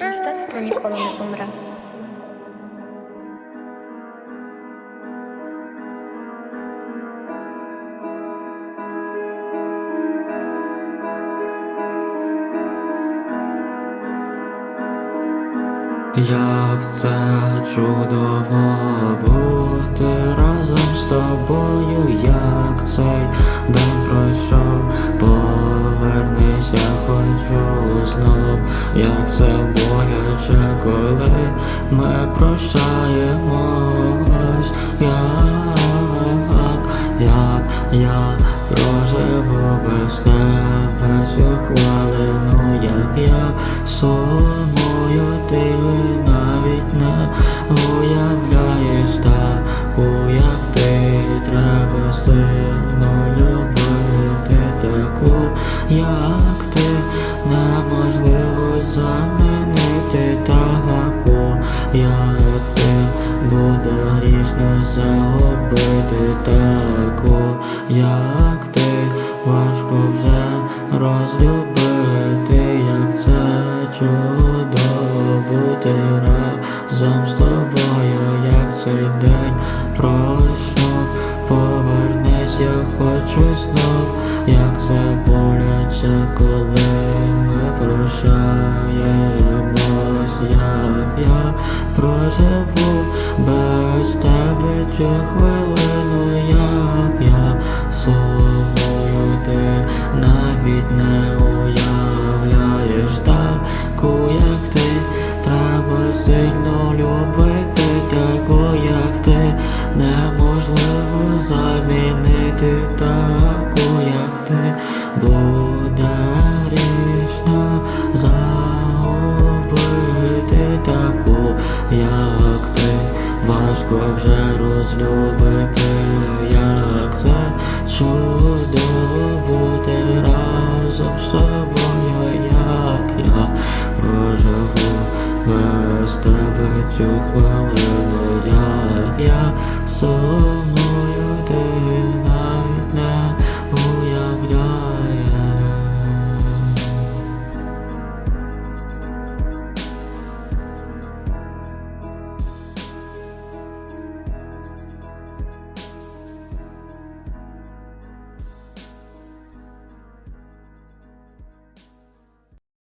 Мистецтво ніколи не помре. Як це чудово бути разом з тобою, як цей повернися, хочу знов, як це боляче, коли ми прощаємось, як, як я проживу без тебе цю хвилину, як я сумую, ти навіть не уявляєш таку, як ти треба любити таку, як ти неможливо замінити таку, як ти буде грішно загубити таку, як ти важко вже розлюбити, як це чудово бути разом з тобою, як цей день пройшов, я хочу знов, як боляче, коли ми прощаємось, як я проживу без тебе цю хвилину, як я сумую, ти навіть не уявляєш таку, як ти, треба сильно любити, замінити таку, як ти, буде грішно загубити таку, як ти, важко вже розлюбити, як це чудово бути разом з собою, як я проживу без тебе цю хвилину, як я сумую.